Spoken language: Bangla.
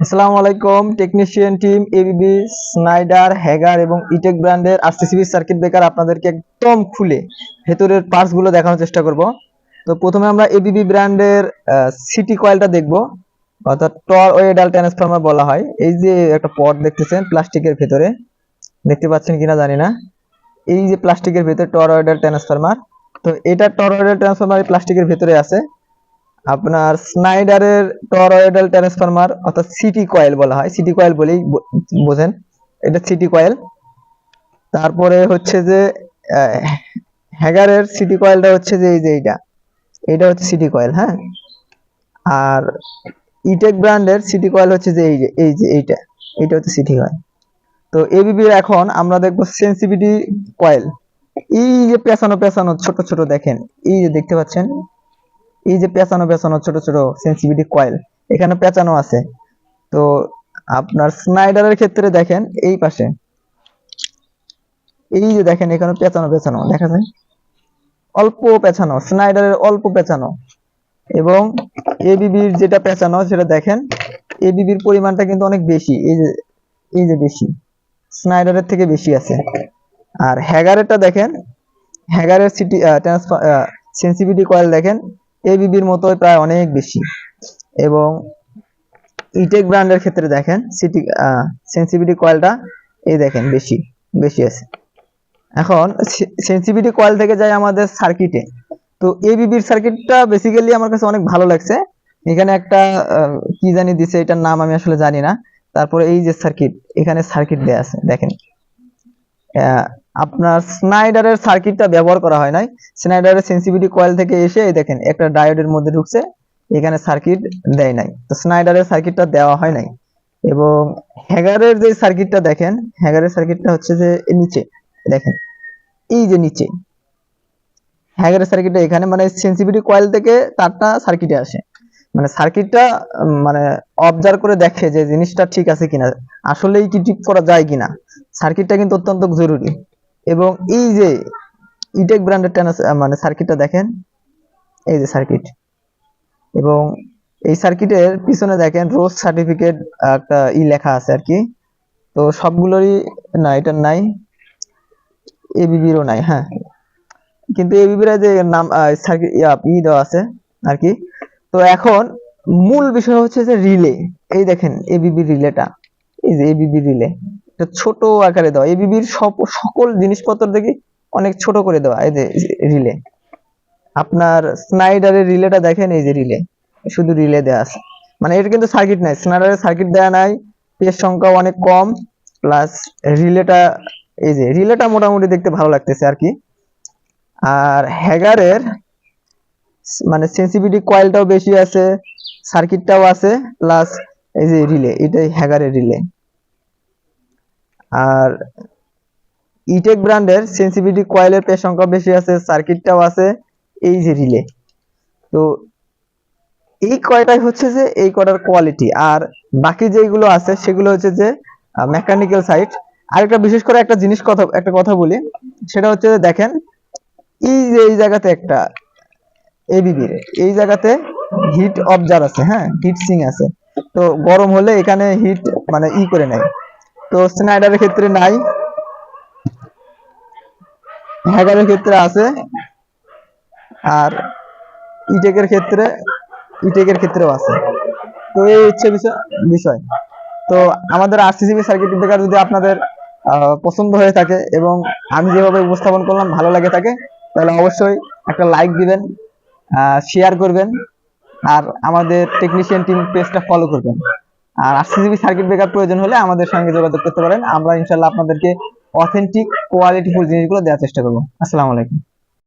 আসসালামু আলাইকুম technician team ABB Schneider Hager এবং ইটেক ব্র্যান্ডের আরসিসিবি সার্কিট ব্রেকার আপনাদেরকে একদম খুলে ভেতরের পার্টসগুলো দেখানোর চেষ্টা করব। তো প্রথমে আমরা এবিবি ব্র্যান্ডের সিটি কয়েলটা দেখব, অর্থাৎ টর ওয়েডাল ট্রান্সফরমার বলা হয়। এই যে একটা পট দেখতেছেন প্লাস্টিকের ভেতরে, দেখতে পাচ্ছেন কিনা জানি না। এই যে প্লাস্টিকের ভেতরে টর ওয়েডাল ট্রান্সফরমার তো এটা টর ওয়েডাল ট্রান্সফরমার প্লাস্টিকের ভেতরে আছে। আপনার স্নাইডারের টরয়েডাল ট্রান্সফরমার অর্থাৎ সিটি কয়েল বলা হয়। সিটি কয়েল বলেই বোঝেন। এটা সিটি কয়েল। তারপরে হচ্ছে যে হ্যাগারের সিটি কয়েলটা হচ্ছে যে, এই যে এইটা। এটা হচ্ছে সিটি কয়েল হ্যাঁ? আর ইটেক ব্র্যান্ডের সিটি কয়েল হচ্ছে যে, এই যে এই যে এইটা। এইটা হচ্ছে সিটি কয়েল। তো এবিবির এখন আমরা দেখব সেন্সিভিটি কয়েল। এই যে পেছানো পেছানো ছোট ছোট দেখেন। এই যে দেখতে পাচ্ছেন? এই যে পেঁচানো পেঁচানো ছোট ছোট সেন্সিভিটি কয়েল এখানে পেঁচানো আছে। তো আপনার স্নাইডারের ক্ষেত্রে দেখেন এই পাশে। এই যে দেখেন এখানে পেঁচানো পেঁচানো, দেখা যায়? অল্প পেঁচানো, স্নাইডারের অল্প পেঁচানো। এবং এবিবির যেটা পেঁচানো, সেটা দেখেন এবিবির পরিমাণটা কিন্তু অনেক বেশি, এই যে এই যে বেশি, স্নাইডারের থেকে বেশি আছে। আর হ্যাগারেরটা দেখেন, হ্যাগারের সিটি ট্রান্সফার সেন্সিভিটি কয়েল দেখেন এবিবির মতো প্রায় অনেক বেশি। এবং ইটেক ব্র্যান্ডের ক্ষেত্রে দেখেন সিটি সেন্সিভিটি কয়েলটা এই দেখেন বেশি বেশি আছে। এখন সেন্সিভিটি কয়েল থেকে যায় আমাদের সার্কিটে তো এবিবির সার্কিটটা বেসিক্যালি আমার কাছে অনেক ভালো লাগছে। এখানে একটা কি জানি দিছে, এটার নাম আমি আসলে জানি না। তারপরে এই যে সার্কিট এখানে সার্কিট দেয়া আছে, দেখেন। আপনার স্নাইডারের সার্কিটটা ব্যবহার করা হয় নাই। স্নাইডারের সেন্সিভিটি কয়েল থেকে এসে এই দেখেন, একটা ডায়োডের মধ্যে ঢুকছে, এখানে সার্কিট দেয় নাই। তো স্নাইডারের সার্কিটটা দেওয়া হয় নাই। এবং হ্যাগারের যে সার্কিটটা দেখেন হ্যাগারের সার্কিটটা হচ্ছে যে নিচে, দেখেন, এই যে নিচে। হ্যাগারের সার্কিটটা এখানে মানে সেন্সিভিটি কয়েল থেকে তারটা সার্কিটে আসে। মানে সার্কিটটা মানে অবজার্ভ করে দেখে যে জিনিসটা ঠিক আছে কিনা। আসলেই কি ঠিক করা যায় কিনা। সার্কিটটা কিন্তু অত্যন্ত জরুরি। এবং এই যে ইটেক ব্র্যান্ডের মানে সার্কিটটা দেখেন, এই যে সার্কিট এবং এই সার্কিটের পিছনে দেখেন রোজ সার্টিফিকেট একটা ই লেখা আছে আর কি। তো সবগুলোরই না, এটা নাই। এবিবিরও নাই হ্যাঁ। কিন্তু এবিবির যে নাম সার্কিট ই দেওয়া আছে আর কি। তো এখন মূল বিষয় হচ্ছে যে রিলে এই দেখেন এবিবি রিলেটা এই যে এবিবি রিলে ছোট আকারে দেওয়া। এবিবির সব, সকল জিনিসপত্র দেখি অনেক ছোট করে দেওয়া, এই যে রিলে। আপনার স্নাইডারের রিলেটা দেখেন, এই যে রিলে। শুধু রিলে দেওয়া আছে। মানে এটা কিন্তু সার্কিট নাই, স্নাইডারের সার্কিট দেওয়া নাই পেজ সংখ্যা অনেক কম প্লাস রিলেটা, এই যে রিলেটা মোটামুটি দেখতে ভালো লাগতেছে আর কি। আর হ্যাগারের মানে সেন্সিভিটি কয়েলটাও বেশি আছে সার্কিটটাও আছে প্লাস এই যে রিলে, এটাই হ্যাগারের রিলে। আর ইটেক ব্র্যান্ডের সেন্সিভিটি কয়েলের পেজ সংখ্যা বেশি আছে সার্কিটটাও আছে, এই যে রিলে তো এই কয়টাই হচ্ছে যে, এই কয়টার কোয়ালিটি আর বাকি যেগুলো আছে, সেগুলো হচ্ছে যে মেকানিক্যাল সাইড আরেকটা বিশেষ করে একটা জিনিস কথা, একটা কথা বলি, সেটা হচ্ছে যে দেখেন, এই যে, এই জায়গাতে একটা এবিবি এই জায়গাতে হিট অবজার আছে হ্যাঁ হিট সিং আছে। তো গরম হলে এখানে হিট মানে ই করে নেয়। তো স্নাইডারের ক্ষেত্রে নাই। হ্যাগারের ক্ষেত্রে আছে। আর ইটেকের ক্ষেত্রে ইটেকের ক্ষেত্রেও আছে। তো এই হচ্ছে বিষয় তো আমাদের আরসিসিবি সার্কিট ব্রেকার যদি আপনাদের পছন্দ হয়ে থাকে এবং আমি যেভাবে উপস্থাপন করলাম ভালো লাগে থাকে, তাহলে অবশ্যই একটা লাইক দিবেন শেয়ার করবেন, আর আমাদের টেকনিশিয়ান টিম পেজটা ফলো করবেন। আর আরসিসিবি সার্কিট ব্রেকার প্রয়োজন হলে আমাদের সঙ্গে যোগাযোগ করতে পারেন। আমরা ইনশাল্লাহ আপনাদেরকে অথেন্টিক কোয়ালিটিফুল জিনিসগুলো দেওয়ার চেষ্টা করব। আসসালামু আলাইকুম।